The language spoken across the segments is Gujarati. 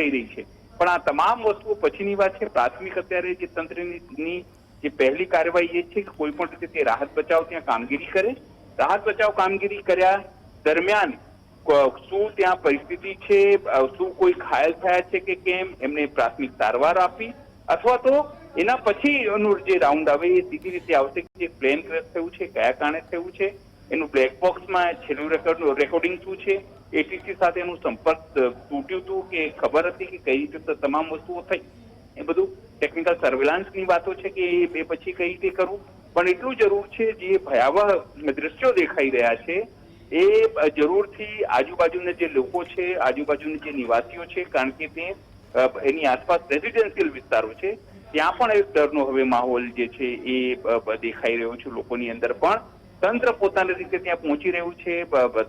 થઈ રહી છે. પણ આ તમામ વસ્તુઓ પછીની વાત છે, પ્રાથમિક અત્યારે જે તંત્રની જે પહેલી કાર્યવાહી એ છે કે કોઈ પણ રીતે તે રાહત બચાવ ત્યાં કામગીરી કરે. રાહત બચાવ કામગીરી કર્યા દરમિયાન શું ત્યાં પરિસ્થિતિ છે શું કોઈ ઘાયલ થયા છે કે કેમ, એમને પ્રાથમિક સારવાર આપી, અથવા તો એના પછી એનું જે રાઉન્ડ આવે એ સીધી રીતે આવશે કે જે પ્લેન ક્રેશ થયું છે, કયા કારણે થયું છે, એનું બ્લેક બોક્સમાં છેલ્લું રેકોર્ડ, રેકોર્ડિંગ શું છે એટીસી સાથે સંપર્ક તૂટ્યું હતું કે ખબર હતી કે કઈ રીતે તમામ વસ્તુઓ થઈ? એ બધું ટેકનિકલ સર્વેલાન્સની વાતો છે કે એ પછી કઈ રીતે કરવું? પણ એટલું જરૂર છે, જે ભયાવહ દ્રશ્યો દેખાઈ રહ્યા છે, એ જરૂરથી આજુબાજુના જે લોકો છે, આજુબાજુના જે નિવાસીઓ છે, કારણ કે તે એની આસપાસ રેઝિડેન્શિયલ વિસ્તારો છે, ત્યાં પણ એક ડરનો હવે માહોલ જે છે એ દેખાઈ રહ્યો છે લોકોની અંદર પણ. તંત્ર પોતાની રીતે ત્યાં પહોંચી રહ્યું છે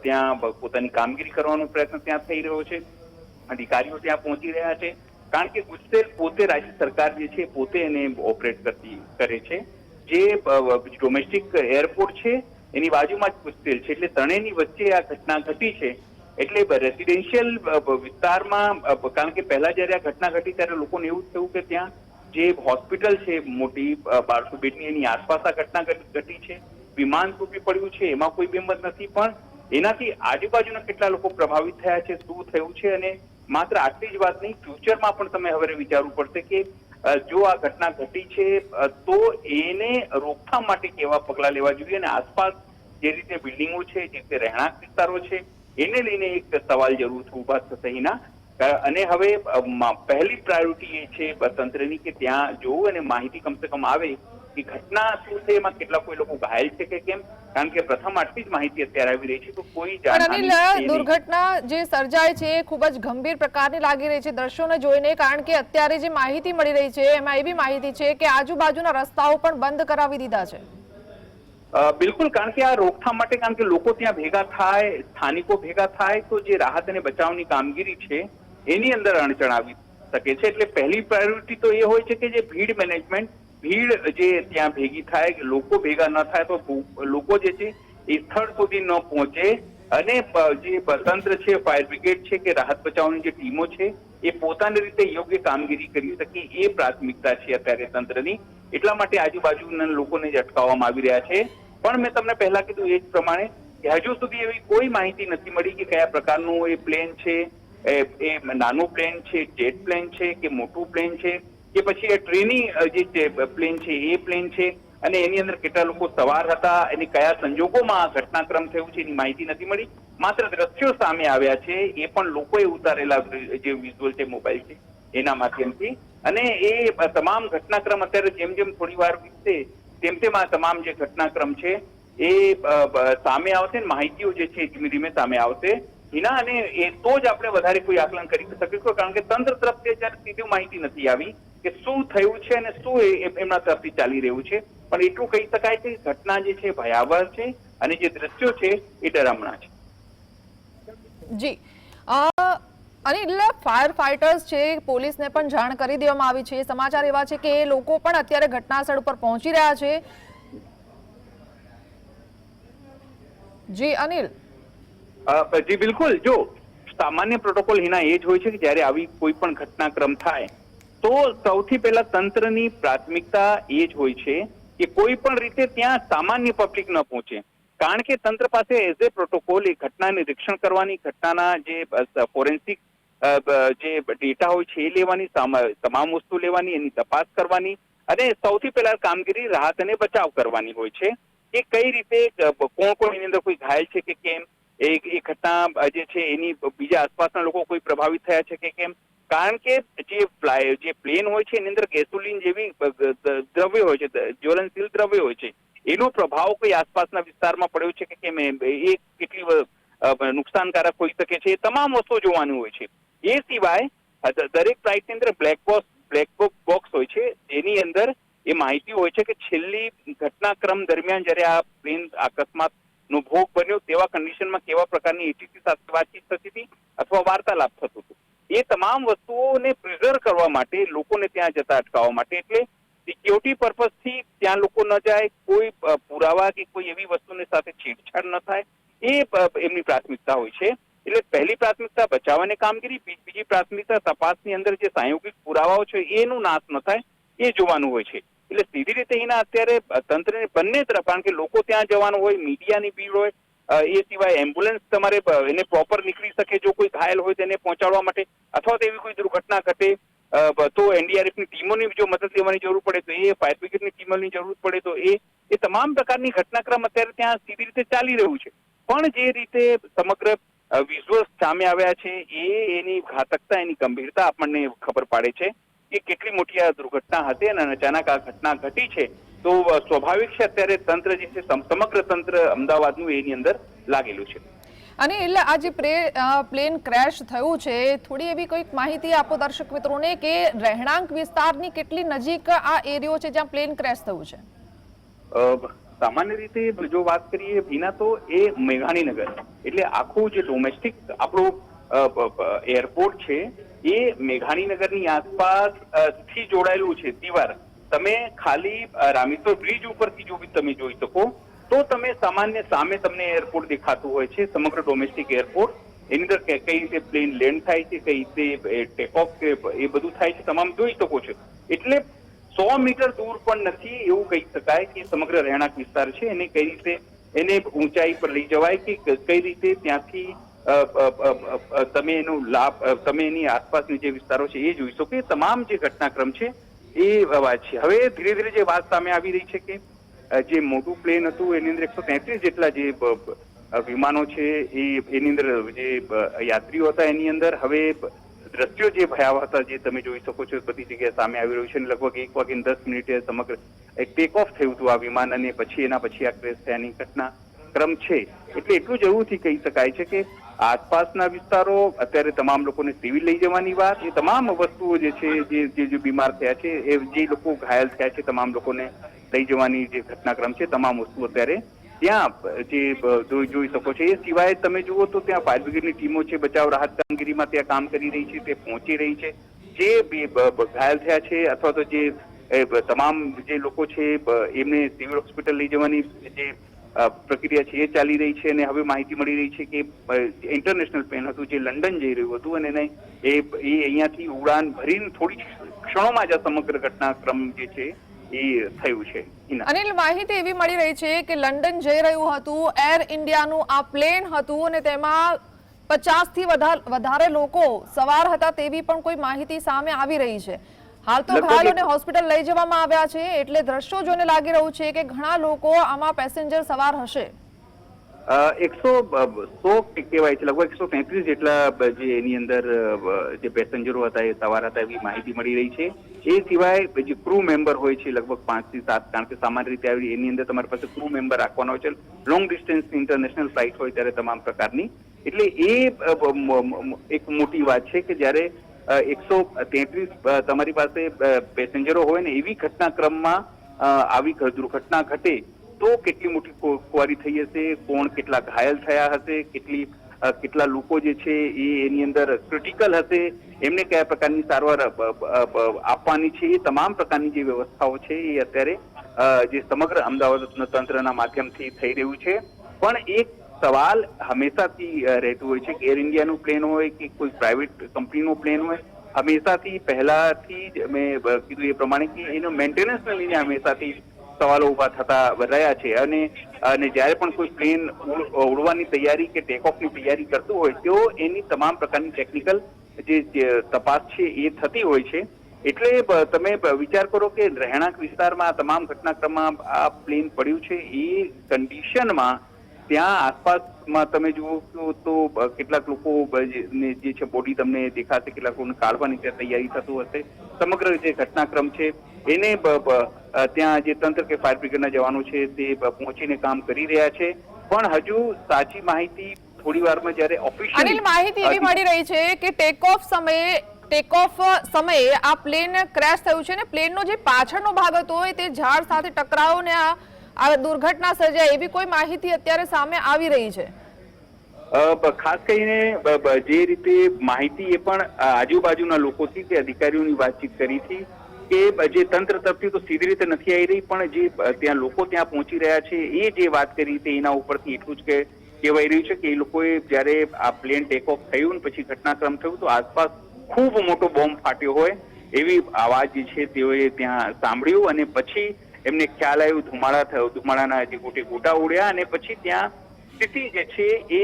ત્યાં પોતાની કામગીરી કરવાનો પ્રયત્ન ત્યાં થઈ રહ્યો છે અધિકારીઓ ત્યાં પહોંચી રહ્યા છે. કારણ કે ગુજસેલ પોતે રાજ્ય સરકાર જે છે, પોતે એને ઓપરેટ કરતી, કરે છે. જે ડોમેસ્ટિક એરપોર્ટ છે, એની બાજુમાં જ ગુજસેલ છે. એટલે ત્રણેયની વચ્ચે આ ઘટના ઘટી છે. એટલે રેસિડેન્શિયલ વિસ્તારમાં કારણ કે પહેલા જ્યારે આ ઘટના ઘટી ત્યારે લોકોને એવું થયું કે ત્યાં જે હોસ્પિટલ છે, મોટી બારસો બેડની એની આસપાસ આ ઘટના ઘટી છે. વિમાન તૂટી પડ્યું છે, એમાં કોઈ બેમત નથી. પણ એનાથી આજુબાજુના કેટલા લોકો પ્રભાવિત થયા છે, શું થયું છે અને માત્ર આટલી જ વાત નહીં ફ્યુચરમાં પણ તમે હવે વિચારવું પડશે કે જો આ ઘટના ઘટી છે તો એને રોકથામ માટે કેવા પગલા લેવા જોઈએ અને આસપાસ જે રીતે બિલ્ડિંગો છે, જે રીતે રહેણાંક વિસ્તારો છે, એને લઈને એક સવાલ જરૂર ઊભા થશે અહીંના. અને હવે પહેલી પ્રાયોરિટી એ છે તંત્રની કે ત્યાં જોવું અને માહિતી કમસે કમ આવે કે ઘટના શું છે એમાં કેટલા કોઈ લોકો ઘાયલ છે કે કેમ? કારણ કે પ્રથમ આટલી જ માહિતી અત્યારે આવી રહી છે તો કોઈ અનિલ દુર્ઘટના જે સર્જાય છે એ ખૂબ જ ગંભીર પ્રકારની લાગી રહી છે દ્રશ્યોને જોઈને કારણ કે અત્યારે જે માહિતી મળી રહી છે એમાં એવી માહિતી છે કે આજુબાજુના રસ્તાઓ પણ બંધ કરાવી દીધા છે. બિલકુલ કારણ કે આ રોકથામ માટે કારણ કે લોકો ત્યાં ભેગા થાય સ્થાનિકો ભેગા થાય તો જે રાહત અને બચાવની કામગીરી છે એની અંદર અડચણ આવી શકે છે. એટલે પહેલી પ્રાયોરિટી તો એ હોય છે કે જે ભીડ મેનેજમેન્ટ ભીડ જે ત્યાં ભેગી થાય, કે લોકો ભેગા ન થાય, તો લોકો જે છે એ સ્થળ સુધી ન પહોંચે. અને જે તંત્ર છે, ફાયર બ્રિગેડ છે, કે રાહત બચાવની જે ટીમો છે, એ પોતાની રીતે યોગ્ય કામગીરી કરી શકે એ પ્રાથમિકતા છે અત્યારે તંત્રની. એટલા માટે આજુબાજુના લોકોને જ અટકાવવામાં આવી રહ્યા છે. પણ મેં તમને પહેલા કીધું એ જ પ્રમાણે કે હજુ સુધી એવી કોઈ માહિતી નથી મળી કે કયા પ્રકારનું એ પ્લેન છે એ નાનું પ્લેન છે, જેટ પ્લેન છે, કે મોટું પ્લેન છે. કે પછી એ ટ્રેની જે છે પ્લેન છે, એ પ્લેન છે. અને એની અંદર કેટલા લોકો સવાર હતા, એની કયા સંજોગોમાં આ ઘટનાક્રમ થયું છે, એની માહિતી નથી મળી. માત્ર દ્રશ્યો સામે આવ્યા છે, એ પણ લોકોએ ઉતારેલા જે વિઝ્યુઅલ છે મોબાઈલ છે, એના માધ્યમથી. અને એ તમામ ઘટનાક્રમ અત્યારે જેમ જેમ થોડી વાર વીતશે, તેમ તેમ આ તમામ જે ઘટનાક્રમ છે, એ સામે આવશે ને માહિતીઓ જે છે, ધીમે ધીમે સામે આવશે. એના અને એ તો જ આપણે વધારે કોઈ આકલન કરી શકીશું, કારણ કે તંત્ર તરફથી અત્યારે સીધી માહિતી નથી આવી. કે શું થયું છે અને શું એમના તરફથી ચાલી રહ્યું છે? પણ એટલું કહી શકાય કે ઘટના જે છે ભયાવહ છે અને જે દ્રશ્યો છે એ ડરામણા છે. જી. અ, અનિલ ફાયર ફાઇટર્સ છે પોલીસને પણ જાણ કરી દેવામાં આવી છે. સમાચાર એવા છે કે એ લોકો પણ અત્યારે ઘટનાસ્થળ ઉપર પહોંચી રહ્યા છે. જી અનિલ. જી બિલકુલ. જો સામાન્ય પ્રોટોકોલ હિના એ જ હોય છે કે જ્યારે આવી કોઈ પણ ઘટનાક્રમ થાય તો સૌથી પહેલા તંત્રની પ્રાથમિકતા એ જ હોય છે કે કોઈ પણ રીતે ત્યાં સામાન્ય પબ્લિક ન પહોંચે. કારણ કે તંત્ર પાસે એઝ એ પ્રોટોકોલ એ ઘટના નિરીક્ષણ કરવાની, ઘટનાના જે ફોરેન્સિક જે ડેટા હોય છે એ લેવાની તમામ વસ્તુ લેવાની, એની તપાસ કરવાની અને સૌથી પહેલા કામગીરી રાહત અને બચાવ કરવાની હોય છે કે કઈ રીતે કોણ કોણ એની અંદર કોઈ ઘાયલ છે કે કેમ, એ ઘટના જે છે એની, બીજા આસપાસના લોકો કોઈ પ્રભાવિત થયા છે કે કેમ કારણ કે જે ફ્લાય જે પ્લેન હોય છે, એની અંદર ગેસોલિન જેવી દ્રવ્ય હોય છે જ્વલનશીલ દ્રવ્ય હોય છે. એનો પ્રભાવ કોઈ આસપાસના વિસ્તારમાં પડ્યો છે કે કેમ? એ કેટલી નુકસાનકારક હોઈ શકે છે? એ તમામ વસ્તુ જોવાની હોય છે. એ સિવાય દરેક ફ્લાઇટની અંદર બ્લેક બોક્સ બ્લેક બોક્સ હોય છે. જેની અંદર એ માહિતી હોય છે કે છેલ્લી ઘટનાક્રમ દરમિયાન જ્યારે આ પ્લેન અકસ્માત નો ભોગ બન્યો, તેવા કન્ડિશનમાં કેવા પ્રકારની એટીસી સાથે વાતચીત થતી હતી અથવા વાર્તાલાપ થતું એ તમામ વસ્તુઓને પ્રિઝર્વ કરવા માટે લોકોને ત્યાં જતા અટકાવવા માટે. એટલે સિક્યોરિટી પર્પઝથી ત્યાં લોકો ન જાય, કોઈ પુરાવા કે કોઈ એવી વસ્તુની સાથે છેડછાડ ન થાય, એ એમની પ્રાથમિકતા હોય છે. એટલે પહેલી પ્રાથમિકતા બચાવવાની કામગીરી બીજી પ્રાથમિકતા તપાસની અંદર જે સાયોગિક પુરાવાઓ છે, એનું નાશ ન થાય, એ જોવાનું હોય છે. એટલે સીધી રીતે એના અત્યારે તંત્રને બંને તરફ, કારણ કે લોકો ત્યાં જવાનું હોય, મીડિયાની ભીડ હોય એ સિવાય એમ્બ્યુલન્સ તમારે એને પ્રોપર નીકળી શકે જો કોઈ ઘાયલ હોય તેને પહોંચાડવા માટે, અથવા તો એવી કોઈ દુર્ઘટના ઘટે તો એનડીઆરએફની ટીમોની જો મદદ લેવાની જરૂર પડે, તો એ ફાયર બ્રિગેડની ટીમોની જરૂર પડે, તો એ એ તમામ પ્રકારની ઘટનાક્રમ અત્યારે ત્યાં સીધી રીતે ચાલી રહ્યું છે. પણ જે રીતે સમગ્ર વિઝ્યુઅલ્સ સામે આવ્યા છે, એ એની ઘાતકતા, એની ગંભીરતા આપણને ખબર પાડે છે કે કેટલી મોટી આ દુર્ઘટના હતી અને અચાનક આ ઘટના ઘટી છે. તો સ્વાભાવિક છે અત્યારે તંત્ર જે છે સમગ્ર તંત્ર અમદાવાદનું એની અંદર લાગેલું છે. અને એટલે આ જે પ્લેન ક્રેશ થયું છે થોડી એવી કોઈક માહિતી આપો દર્શક મિત્રોને કે રહેણાંક વિસ્તારની કેટલી નજીક આ એરિયો છે જ્યાં પ્લેન ક્રેશ થયું છે? સામાન્ય રીતે જો વાત કરીએ ભીના તો એ મેઘાણીનગર. એટલે આખું જે ડોમેસ્ટિક આપણું એરપોર્ટ છે એ મેઘાણીનગરની આસપાસથી જોડાયેલું છે દીવાર તમે ખાલી રામેશ્વર બ્રિજ ઉપરથી જો તમે જોઈ શકો, તો તમે સામાન્ય સામે તમને એરપોર્ટ દેખાતું હોય છે, સમગ્ર ડોમેસ્ટિક એરપોર્ટ એની અંદર કઈ રીતે પ્લેન લેન્ડ થાય છે, કઈ રીતે ટેક ઓફ એ બધું થાય છે, તમામ જોઈ શકો છો. એટલે સો મીટર દૂર પણ નથી એવું કહી શકાય કે સમગ્ર રહેણાંક વિસ્તાર છે. એને કઈ રીતે, એને ઊંચાઈ પર લઈ જવાય કે કઈ રીતે ત્યાંથી તમે એનો લાભ તમે એની આસપાસની જે વિસ્તારો છે એ જોઈ શકો. એ તમામ જે ઘટનાક્રમ છે એ વાત છે. હવે ધીરે ધીરે જે વાત સામે આવી રહી છે કે જે મોટું પ્લેન હતું, એની અંદર એકસો તેત્રીસ જેટલા જે વિમાનો છે, એ, એની અંદર જે યાત્રીઓ હતા, એની અંદર હવે દ્રશ્યો જે ભયાવહ હતા, જે તમે જોઈ શકો છો, બધી જગ્યાએ સામે આવી રહ્યું છે અને લગભગ એક વાગે દસ મિનિટે સમગ્ર એક ટેક ઓફ થયું હતું આ વિમાન અને પછી એના પછી આ ક્રેશ થયાની ઘટના ક્રમ છે. એટલે એટલું જરૂરથી કહી શકાય છે કે આસપાસના વિસ્તારો, અત્યારે તમામ લોકોને સિવિલ લઈ જવાની વાત, એ તમામ વસ્તુઓ જે છે, જે જે બીમાર થયા છે, એ જે લોકો ઘાયલ થયા છે, તમામ લોકોને લઈ જવાની જે ઘટનાક્રમ છે, તમામ વસ્તુ અત્યારે ત્યાં જે જોઈ શકો છો. એ સિવાય તમે જુઓ તો ત્યાં ફાયર બ્રિગેડની ટીમો છે, બચાવ રાહત કામગીરીમાં ત્યાં કામ કરી રહી છે, તે પહોંચી રહી છે. જે ઘાયલ થયા છે, અથવા તો જે તમામ જે લોકો છે એમને સિવિલ હોસ્પિટલ લઈ જવાની જે પ્રક્રિયા છે એ ચાલી રહી છે અને હવે માહિતી મળી રહી છે કે ઇન્ટરનેશનલ પ્લેન હતું જે લંડન જઈ રહ્યું હતું અને એને એ એ અહીંયાથી ઉડાન ભરીને થોડી ક્ષણોમાં જ આ સમગ્ર ઘટનાક્રમ જે છે એ થયું છે. અનિલ, માહિતી એવી મળી રહી છે કે લંડન જઈ રહ્યું હતું, એર ઇન્ડિયાનું આ પ્લેન હતું અને તેમાં પચાસથી વધારે લોકો સવાર હતા તેવી પણ કોઈ માહિતી સામે આવી રહી છે હાલ તો ઘાયલોને હોસ્પિટલ લઈ જવામાં આવ્યા છે એટલે દ્રશ્યો જોઈને લાગી રહ્યું છે કે ઘણા લોકો આમાં પેસેન્જર સવાર હશે. એકસો સો કહેવાય છે લગભગ એકસો તેત્રીસ જેટલા જે એની અંદર જે પેસેન્જરો હતા એ સવાર હતા એવી માહિતી મળી રહી છે. એ સિવાય જે ક્રૂ મેમ્બર હોય છે લગભગ પાંચથી સાત કારણ કે સામાન્ય રીતે આવી એની અંદર તમારી પાસે ક્રૂ મેમ્બર રાખવાનો હોય છે. લોંગ ડિસ્ટન્સ ઇન્ટરનેશનલ ફ્લાઇટ હોય ત્યારે તમામ પ્રકારની. એટલે એ એક મોટી વાત છે કે જ્યારે એકસો તેત્રીસ તમારી પાસે પેસેન્જરો હોય ને એવી ઘટનાક્રમમાં આવી દુર્ઘટના ઘટે, તો કેટલી મોટી ખુવારી થઈ હશે, કોણ કેટલા ઘાયલ થયા હશે, કેટલી કેટલા લોકો જે છે એ એની અંદર ક્રિટિકલ હશે, એમને કયા પ્રકારની સારવાર આપવાની છે, એ તમામ પ્રકારની જે વ્યવસ્થાઓ છે એ અત્યારે જે સમગ્ર અમદાવાદ તંત્રના માધ્યમથી થઈ રહ્યું છે. પણ એક સવાલ હંમેશાથી રહેતું હોય છે એર ઇન્ડિયાનું પ્લેન હોય કે કોઈ પ્રાઇવેટ કંપનીનું પ્લેન હોય? હંમેશાથી, પહેલાથી જ મેં કીધું એ પ્રમાણે કે એનો મેન્ટેનન્સને લઈને હંમેશાથી સવાલો ઊભા થતા રહ્યા છે. અને અને જ્યારે પણ કોઈ પ્લેન ઉડવાની તૈયારી કે ટેક ઓફની તૈયારી કરતું હોય, તો એની તમામ પ્રકારની ટેકનિકલ જે તપાસ છે એ થતી હોય છે. એટલે તમે વિચાર કરો કે રહેણાંક વિસ્તારમાં તમામ ઘટનાક્રમમાં આ પ્લેન પડ્યું છે. એ કન્ડિશનમાં ત્યાં આસપાસમાં તમે જુઓ તો- કેટલાક લોકો જે છે બોડી તમને દેખાશે, કેટલાક લોકોને કાઢવાની ત્યાં તૈયારી થતું હશે. સમગ્ર જે ઘટનાક્રમ છે, એને ત્યાં જે તંત્ર કે ફાયર બ્રિગેડના જવાનો છે, તે પહોંચીને કામ કરી રહ્યા છે. પણ હજુ સાચી માહિતી થોડી વારમાં જ્યારે ઓફિશિયલ અનિલ, માહિતી એવી મળી રહી છે કે ટેક ઓફ સમયે ટેક ઓફ સમયે આ પ્લેન ક્રેશ થયું છે ને પ્લેનનો જે પાછળનો ભાગ હતો તે ઝાડ સાથે ટકરાયો ને આ આ દુર્ઘટના સર્જાય એવી કોઈ માહિતી અત્યારે સામે આવી રહી છે? ખાસ કરીને જે રીતે માહિતી એ પણ આજુબાજુના લોકોથી કે અધિકારીઓની વાતચીત કરી હતી કે જે તંત્ર તરફથી તો સીધી રીતે નથી આવી રહી, પણ જે ત્યાં લોકો ત્યાં પહોંચી રહ્યા છે, એ જે વાત કરી હતી એના ઉપરથી એટલું જ કે કહેવાય રહ્યું છે કે એ લોકોએ જ્યારે આ પ્લેન ટેક ઓફ થયું ને પછી ઘટનાક્રમ થયું તો આસપાસ ખૂબ મોટો બોમ્બ ફાટ્યો હોય એવી અવાજ જે છે તેઓએ ત્યાં સાંભળ્યું અને પછી એમને ખ્યાલ આવ્યું, ધુમાડા થયો, ધુમાડાના હજી ગોટે ઉડ્યા અને પછી ત્યાં સ્થિતિ જે છે એ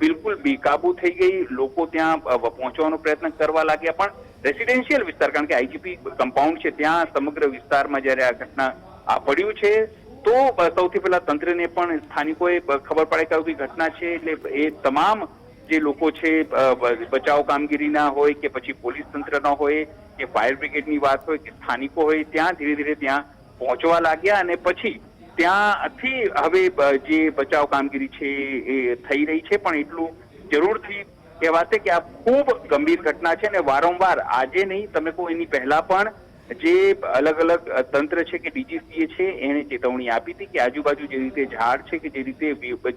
બિલકુલ બેકાબુ થઈ ગઈ. લોકો ત્યાં પહોંચવાનો પ્રયત્ન કરવા લાગ્યા. પણ રેસિડેન્શિયલ વિસ્તાર, કારણ કે આઈજીપી કમ્પાઉન્ડ છે, ત્યાં સમગ્ર વિસ્તારમાં જ્યારે આ ઘટના, આ પડ્યું છે, તો સૌથી પહેલા તંત્રને પણ સ્થાનિકોએ ખબર પડે કે આવી ઘટના છે, એટલે એ તમામ જે લોકો છે બચાવ કામગીરીના હોય કે પછી પોલીસ તંત્રના હોય, કે ફાયર બ્રિગેડની વાત હોય, કે સ્થાનિકો હોય, ત્યાં ધીરે ધીરે ત્યાં પહોંચવા લાગ્યા અને પછી ત્યાંથી હવે જે બચાવ કામગીરી છે એ થઈ રહી છે, પણ એટલું જરૂરથી કહેવાશે કે આ ખૂબ ગંભીર ઘટના છે અને વારંવાર આજે નહીં, તમે કહો એની પહેલા પણ જે અલગ અલગ તંત્ર છે કે ડીજીસીએ છે, એને ચેતવણી આપી હતી કે આજુબાજુ જે રીતે ઝાડ છે કે જે રીતે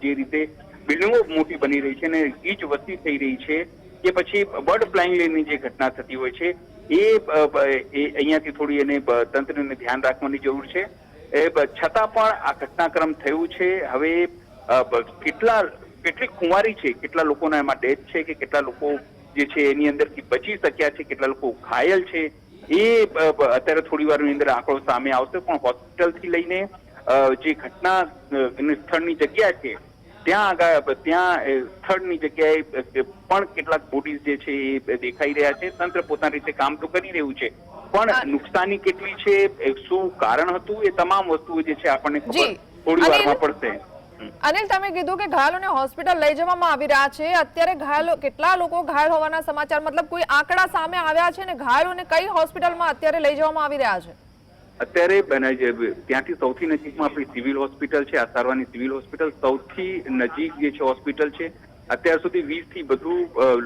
જે રીતે બિલ્ડિંગો મોટી બની રહી છે અને ગીચ વસ્તી થઈ રહી છે કે પછી બર્ડ ફ્લાઇંગની જે ઘટના થતી હોય છે એ અહીંયાથી થોડી એને તંત્રને ધ્યાન રાખવાની જરૂર છે. એ છતાં પણ આ ઘટનાક્રમ થયું છે. હવે કેટલા, કેટલી ખુમારી છે? કેટલા લોકોના એમાં ડેથ છે કે કેટલા લોકો જે છે એની અંદરથી બચી શક્યા છે? કેટલા લોકો ઘાયલ છે? એ અત્યારે થોડી વારની અંદર આંકડો સામે આવશે. પણ હોસ્પિટલથી લઈને જે ઘટના સ્થળની જગ્યા છે ત્યાં આગળ ત્યાં સ્થળની જગ્યાએ પણ કેટલાક બોડીઝ જે છે એ દેખાઈ રહ્યા છે. તંત્ર પોતાની રીતે કામ તો કરી રહ્યું છે. પણ નુકસાની કેટલી છે શું કારણ હતું? એ તમામ વસ્તુઓ જે છે આપણને ખબર થોડી વારમાં પડશે. અનિલ તમે કીધું કે ઘાયલોને હોસ્પિટલ લઈ જવામાં આવી રહ્યા છે. અત્યારે ઘાયલો કેટલા લોકો ઘાયલ હોવાના સમાચાર? મતલબ કોઈ આંકડા સામે આવ્યા છે ને ઘાયલોને કઈ હોસ્પિટલમાં અત્યારે લઈ જવામાં આવી રહ્યા છે? અત્યારે ત્યાંથી સૌથી નજીકમાં આપણી સિવિલ હોસ્પિટલ છે આસારવાની સિવિલ હોસ્પિટલ સૌથી નજીક જે છે હોસ્પિટલ છે. અત્યાર સુધી વીસથી વધુ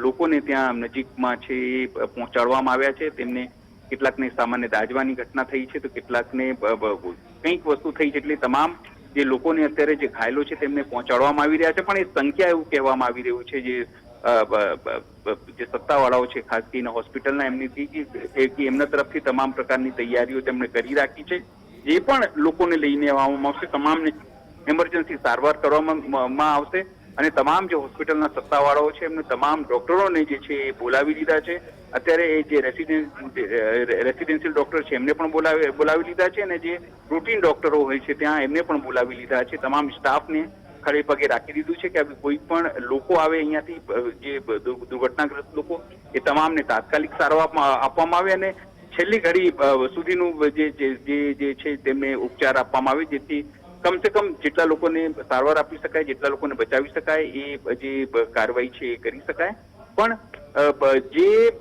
લોકોને ત્યાં નજીકમાં છે એ પહોંચાડવામાં આવ્યા છે. તેમને કેટલાકને સામાન્ય દાજવાની ઘટના થઈ છે તો કેટલાકને કંઈક વસ્તુ થઈ છે એટલે તમામ જે લોકોને અત્યારે જે ઘાયલો છે તેમને પહોંચાડવામાં આવી રહ્યા છે. પણ એ સંખ્યા એવું કહેવામાં આવી રહ્યું છે જે જે સત્તાવાળાઓ છે ખાસ હોસ્પિટલના, એમની કે કે એમના તરફથી તમામ પ્રકારની તૈયારીઓ તેમણે કરી રાખી છે. જે પણ લોકોને લઈને આવવામાં આવશે, તમામને એમરજન્સી સારવાર કરવામાં આવશે અને તમામ જે હોસ્પિટલના સત્તાવાળાઓ છે, એમને તમામ ડોક્ટરોને જે છે એ બોલાવી લીધા છે. અત્યારે એ જે રેસિડેન્શિયલ ડોક્ટર છે, એમને પણ બોલાવી બોલાવી લીધા છે અને જે રૂટીન ડોક્ટરો હોય છે, ત્યાં એમને પણ બોલાવી લીધા છે. તમામ સ્ટાફને ખડે પગે રાખી દીધું છે કે કોઈ પણ લોકો આવે અહીંયાથી જે દુર્ઘટનાગ્રસ્ત લોકો, એ તમામને તાત્કાલિક સારવાર આપવામાં આવે અને છેલ્લી ઘડી સુધીનું જે, જે- છે તેમને ઉપચાર આપવામાં આવે, જેથી કમસે કમ જેટલા લોકોને સારવાર આપી શકાય, જેટલા લોકોને બચાવી શકાય, એ જે કાર્યવાહી છે એ કરી શકાય. પણ જે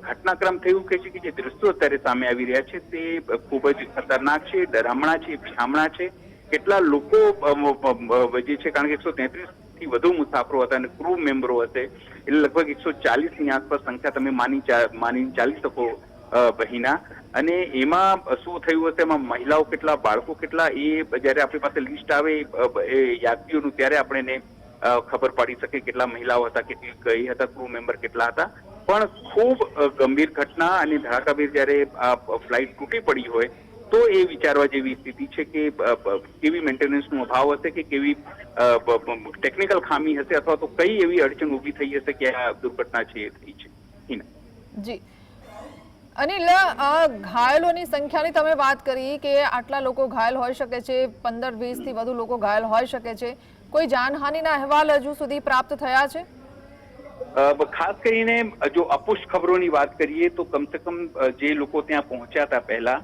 ઘટનાક્રમ થયું કે છે કે જે દ્રશ્યો અત્યારે સામે આવી રહ્યા છે, તે ખૂબ જ ખતરનાક છે, ડરામણા છે ભ્યામણા છે. કેટલા લોકો જે છે, કારણ કે એકસો તેત્રીસથી વધુ મુસાફરો હતા અને ક્રૂ મેમ્બરો હશે, એટલે લગભગ એકસો ચાલીસની આસપાસ સંખ્યા તમે માની માની ચાલી શકો બહિના. અને એમાં શું થયું હશે, એમાં મહિલાઓ કેટલા, બાળકો કેટલા, એ જ્યારે આપણી પાસે લિસ્ટ આવે એ યાત્રીઓનું ત્યારે આપણે એને ખબર પાડી શકે કેટલા મહિલાઓ હતા, કેટલી કઈ હતા ક્રૂ મેમ્બર કેટલા હતા. પણ ખૂબ ગંભીર ઘટના અને ધડાકાભીર જ્યારે આ ફ્લાઇટ તૂટી પડી હોય તો એ વિચારવા જેવી સ્થિતિ છે કે કેવી મેન્ટેનન્સનો અભાવ હશે કે કેવી ટેકનિકલ ખામી હશે અથવા તો કઈ એવી અડચણ ઊભી થઈ હશે કે આ દુર્ઘટના છે એ થઈ છે? જી. અનિલ ઘાયલોની સંખ્યાની તમે વાત કરી કે આટલા લોકો ઘાયલ હોઈ શકે છે પંદર વીસથી વધુ લોકો ઘાયલ હોઈ શકે છે. કોઈ જાનહાનિના અહેવાલ હજુ સુધી પ્રાપ્ત થયા છે? ખાસ કરીને જો અપુષ્ટ ખબરોની વાત કરીએ તો કમસે કમ જે લોકો ત્યાં પહોંચ્યા હતા પહેલા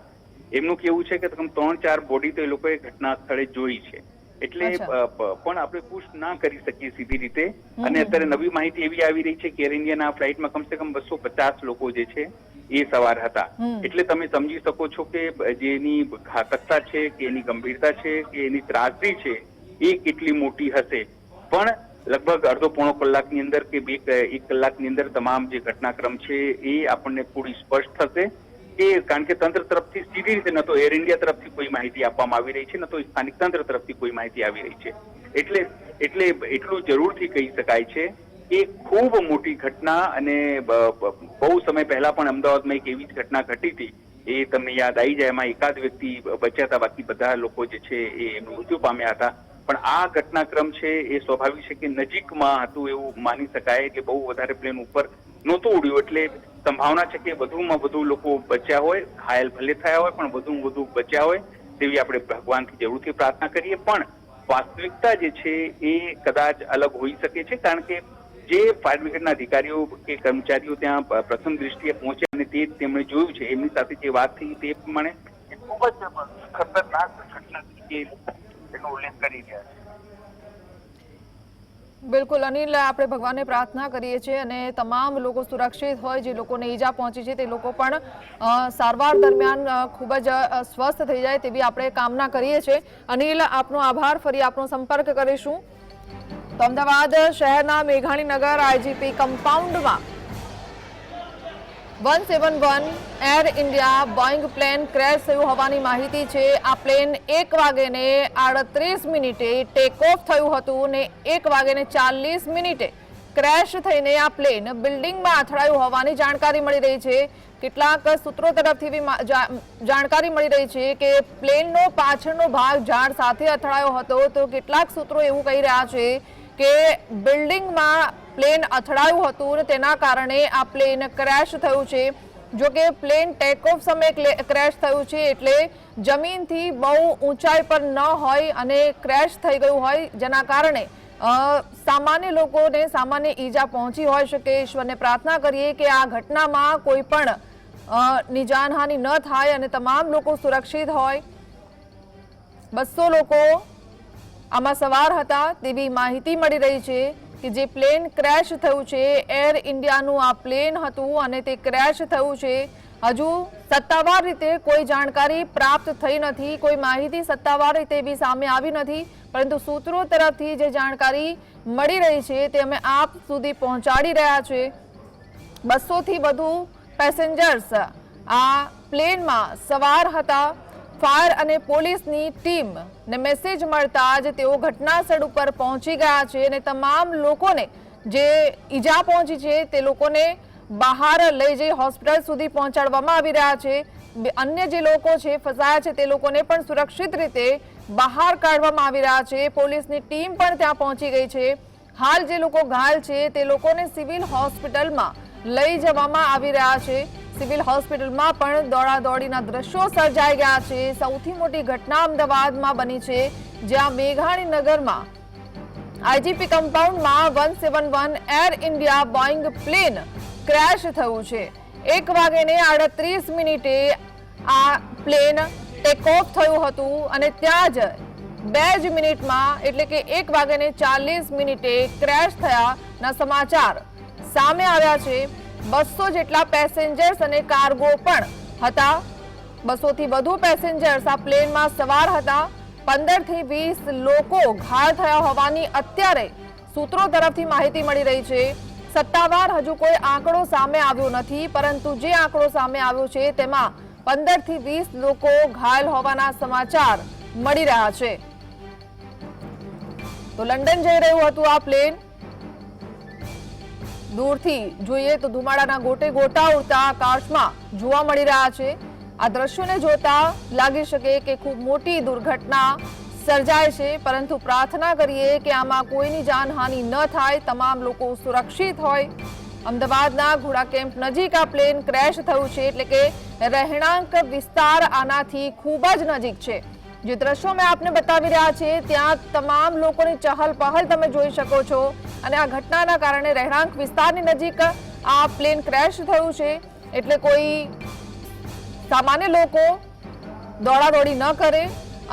એમનું કેવું છે કે ત્રણ ચાર બોડી તો એ લોકોએ ઘટના સ્થળે જોઈ છે. એટલે પણ આપણે પુષ્ટ ના કરી શકીએ સીધી રીતે. અને અત્યારે નવી માહિતી એવી આવી રહી છે કે એર ઇન્ડિયાના ફ્લાઇટમાં કમસે કમ બસો પચાસ લોકો જે છે એ સવાર હતા. એટલે તમે સમજી શકો છો કે જેની ઘાતકતા છે કે એની ગંભીરતા છે કે એની ત્રાસદી છે એ કેટલી મોટી હશે. પણ લગભગ અડધો પોણો કલાકની અંદર કે બે એક કલાકની અંદર તમામ જે ઘટનાક્રમ છે એ આપણને થોડી સ્પષ્ટ થશે. કે કારણ કે તંત્ર તરફથી સીધી રીતે ન તો એર ઇન્ડિયા તરફથી કોઈ માહિતી આપવામાં આવી રહી છે, ન તો સ્થાનિક તંત્ર તરફથી કોઈ માહિતી આવી રહી છે. એટલે એટલે એટલું જરૂરથી કહી શકાય છે કે ખૂબ મોટી ઘટના અને બહુ સમય પહેલા પણ અમદાવાદમાં એક એવી જ ઘટના ઘટી હતી. એ તમને યાદ આવી જાય, એમાં એકાદ વ્યક્તિ બચ્યા હતા બાકી બધા લોકો જે છે એ મૃત્યુ પામ્યા હતા. પણ આ ઘટનાક્રમ છે એ સ્વાભાવિક છે કે નજીકમાં હતું એવું માની શકાય એટલે બહુ વધારે પ્લેન ઉપર નહોતું ઉડ્યું. એટલે સંભાવના છે કે વધુમાં વધુ લોકો બચ્યા હોય, ઘાયલ ભલે થયા હોય, પણ વધુમાં વધુ બચ્યા હોય તેવી આપણે ભગવાનથી જરૂરથી પ્રાર્થના કરીએ. પણ વાસ્તવિકતા જે છે એ કદાચ અલગ હોઈ શકે છે, કારણ કે જે ફાયર બ્રિગેડના અધિકારીઓ કે કર્મચારીઓ ત્યાં પ્રથમ દ્રષ્ટિએ પહોંચ્યા અને તે તેમણે જોયું છે. એમની સાથે જે વાત થઈ તે પ્રમાણે ખૂબ જ ખતરનાક ઘટના તરીકે એનો ઉલ્લેખ કરી રહ્યા છે. બિલકુલ, અનિલ, આપણે ભગવાનને પ્રાર્થના કરીએ છીએ અને તમામ લોકો સુરક્ષિત હોય, જે લોકોને ઈજા પહોંચી છે, તે લોકો પણ સારવાર દરમિયાન ખૂબ જ સ્વસ્થ થઈ જાય તેવી આપણે કામના કરીએ છીએ. અનિલ, આપનો આભાર. ફરી આપનો સંપર્ક કરીશું. તો અમદાવાદ શહેરના Meghaninagar IGP કમ્પાઉન્ડમાં one seven one Air India Boeing plane crash થયું હોવાની માહિતી છે. આ પ્લેન એક વાગેને આડત્રીસ મિનિટે ટેક ઓફ થયું હતું ને એક વાગેને ચાલીસ મિનિટે ક્રેશ થઈને આ પ્લેન બિલ્ડિંગમાં અથડાયું હોવાની જાણકારી મળી રહી છે. કેટલાક સૂત્રો તરફથી બી જાણકારી મળી રહી છે કે પ્લેનનો પાછળનો ભાગ ઝાડ સાથે અથડાયો હતો. તો કેટલાક સૂત્રો એવું કહી રહ્યા છે કે બિલ્ડિંગમાં પ્લેન અથડાયું હતું અને તેના કારણે આ પ્લેન ક્રેશ થયું છે. જો કે પ્લેન ટેક ઓફ સમયે ક્રેશ થયું છે એટલે જમીનથી બહુ ઊંચાઈ પર ન હોય અને ક્રેશ થઈ ગયું હોય જેના કારણે સામાન્ય લોકોને સામાન્ય ઈજા પહોંચી હોય શકે. ઈશ્વરને પ્રાર્થના કરીએ કે આ ઘટનામાં કોઈ પણ નિજાનહાનિ ની જાનહાનિ ન થાય અને તમામ લોકો સુરક્ષિત હોય. બસો લોકો આમાં સવાર હતા તેવી માહિતી મળી રહી છે. કે જે પ્લેન ક્રેશ થયું છે, એર ઇન્ડિયાનું આ પ્લેન હતું અને તે ક્રેશ થયું છે. હજુ સત્તાવાર રીતે કોઈ જાણકારી પ્રાપ્ત થઈ નથી, કોઈ માહિતી સત્તાવાર રીતે બી સામે આવી નથી, પરંતુ સૂત્રો તરફથી જે જાણકારી મળી રહી છે તે અમે આપ સુધી પહોંચાડી રહ્યા છે. બસોથી વધુ પેસેન્જર્સ આ પ્લેનમાં સવાર હતા. ફાયર અને પોલીસની ટીમ ને મેસેજ મળતા જ તેઓ ઘટના સ્થળ ઉપર પહોંચી ગયા છે અને તમામ લોકોને જે ઈજા પહોંચી છે તે લોકોને બહાર લઈ જઈ હોસ્પિટલ સુધી પહોંચાડવામાં આવી રહ્યા છે. અન્ય જે લોકો છે, ફસાયા છે, તે લોકોને પણ સુરક્ષિત રીતે બહાર કાઢવામાં આવી રહ્યા છે. પોલીસની ટીમ પણ ત્યાં પહોંચી ગઈ છે. હાલ જે લોકો ઘાયલ છે, તે લોકોને સિવિલ હોસ્પિટલમાં લઈ જવામાં આવી રહ્યા છે. સિવિલ હોસ્પિટલમાં પણ દોડાદોડીના દ્રશ્યો સર્જાઈ ગયા છે. સૌથી મોટી ઘટના અમદાવાદમાં બની છે, જ્યાં મેઘાણી નગરમાં IGP કમ્પાઉન્ડમાં one seven one Air India Boeing plane crash થયું છે. એક વાગ્યે આડત્રીસ મિનિટે આ પ્લેન ટેકઓફ થયું હતું અને ત્યાં જ બે જ મિનિટમાં એટલે કે એક વાગેને ચાલીસ મિનિટે ક્રેશ થયાના સમાચાર સામે આવ્યા છે. બસો જેટલા પેસેન્જર્સ અને કાર્ગો પણ હતા. બસોથી વધુ પેસેન્જર્સ આ પ્લેનમાં સવાર હતા. પંદરથી વીસ લોકો ઘાયલ થયા હોવાની અત્યારે સૂત્રો તરફથી માહિતી મળી રહી છે. સત્તાવાર હજુ કોઈ આંકડો સામે આવ્યો નથી, પરંતુ જે આંકડો સામે આવ્યો છે તેમાં પંદરથી વીસ લોકો ઘાયલ હોવાના સમાચાર મળી રહ્યા છે. તો લંડન જઈ રહ્યું હતું આ પ્લેન. દૂરથી જોઈએ તો ધુમાડાના ગોટે ગોટા ઉડતા આકાશમાં જોવા મળી રહ્યા છે. આ દ્રશ્યોને જોતા લાગી શકે કે ખૂબ મોટી દુર્ઘટના સર્જાય છે, પરંતુ પ્રાર્થના કરીએ કે આમાં કોઈની જાનહાનિ ન થાય, તમામ લોકો સુરક્ષિત હોય. અમદાવાદના ઘોડા કેમ્પ નજીક આ પ્લેન ક્રેશ થયું છે, એટલે કે રહેણાંક વિસ્તાર આનાથી ખૂબ જ નજીક છે. જે દ્રશ્યો મેં આપને બતાવી રહ્યા છે ત્યાં તમામ લોકોની ચહલ પહલ તમે જોઈ શકો છો. અને આ ઘટનાના કારણે રહેણાંક વિસ્તારની નજીક આ પ્લેન ક્રેશ થયું છે. એટલે કોઈ સામાન્ય લોકો દોડાદોડી ન કરે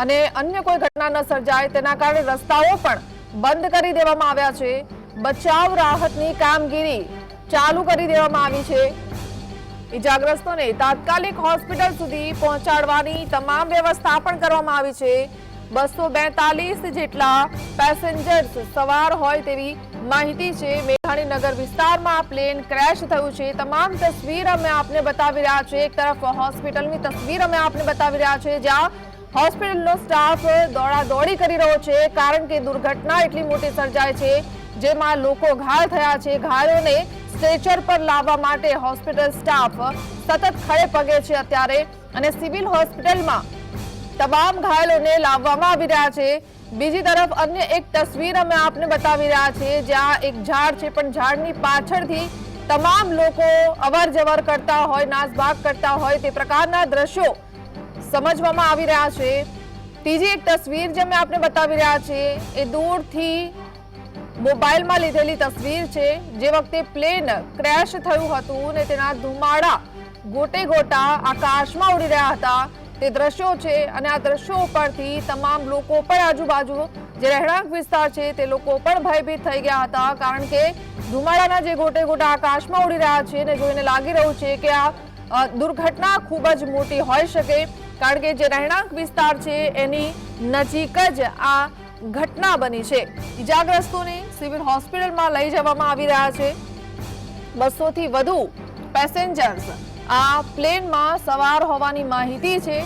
અને અન્ય કોઈ ઘટના ન સર્જાય, તેના કારણે રસ્તાઓ પણ બંધ કરી દેવામાં આવ્યા છે. બચાવ રાહતની કામગીરી ચાલુ કરી દેવામાં આવી છે. ઇજાગ્રસ્તોને તાત્કાલિક હોસ્પિટલ સુધી પહોંચાડવાની તમામ વ્યવસ્થા પણ કરવામાં આવી છે. બસો જેટલા પેસેન્જર્સ સવાર હોય તેવી માહિતી છે, મેઘાણીનગર વિસ્તારમાં આ પ્લેન ક્રેશ થયું છે. તમામ તસવીર અમે આપને બતાવી રહ્યા છે એક તરફ હોસ્પિટલની તસવીર અમે આપને બતાવી રહ્યા છે જ્યાં હોસ્પિટલનો સ્ટાફ દોડાદોડી કરી રહ્યો છે, કારણ કે દુર્ઘટના એટલી મોટી સર્જાય છે, જેમાં લોકો ઘાયલ થયા છે. ઘાયલોને સ્ટ્રેચર પર લાવવા માટે હોસ્પિટલ સ્ટાફ સતત ખડે પગે છે અત્યારે. અને સિવિલ હોસ્પિટલમાં તમામ ઘાયલોને લાવવામાં આવી રહ્યા છે. બીજી તરફ અન્ય એક તસવીર અમે આપને બતાવી રહ્યા છીએ, જ્યાં એક ઝાડ છે, પણ ઝાડની પાછળથી તમામ લોકો અવર જવર કરતા હોય, નાસભાગ કરતા હોય, તે પ્રકારના દ્રશ્યો સમજવામાં આવી રહ્યા છે. ત્રીજી એક તસવીર જે અમે આપને બતાવી રહ્યા છીએ, એ દૂરથી મોબાઈલમાં લીધેલી તસવીર છે. જે વખતે પ્લેન ક્રેશ થયું હતું ને તેના ધુમાડા ગોટે ગોટા આકાશમાં ઉડી રહ્યા હતા. તે દ્રશ્યો છે અને આ દ્રશ્યો પરથી તમામ લોકો પણ આજુબાજુ જે રહેણાંક વિસ્તાર છે તે લોકો પણ ભયભીત થઈ ગયા હતા. કારણ કે ધુમાડાના જે ગોટે ગોટા આકાશમાં ઉડી રહ્યા છે ને જોઈને લાગી રહ્યું છે કે આ દુર્ઘટના ખૂબ જ મોટી હોઈ શકે. કારણ કે જે રહેણાંક વિસ્તાર છે એની નજીક જ આ ઘટના બની છે. ઇજાગ્રસ્તોને સિવિલ હોસ્પિટલમાં લઈ જવામાં આવી રહ્યા છે. બસોથી વધુ પેસેન્જર્સ આ પ્લેનમાં સવાર હોવાની માહિતી છે.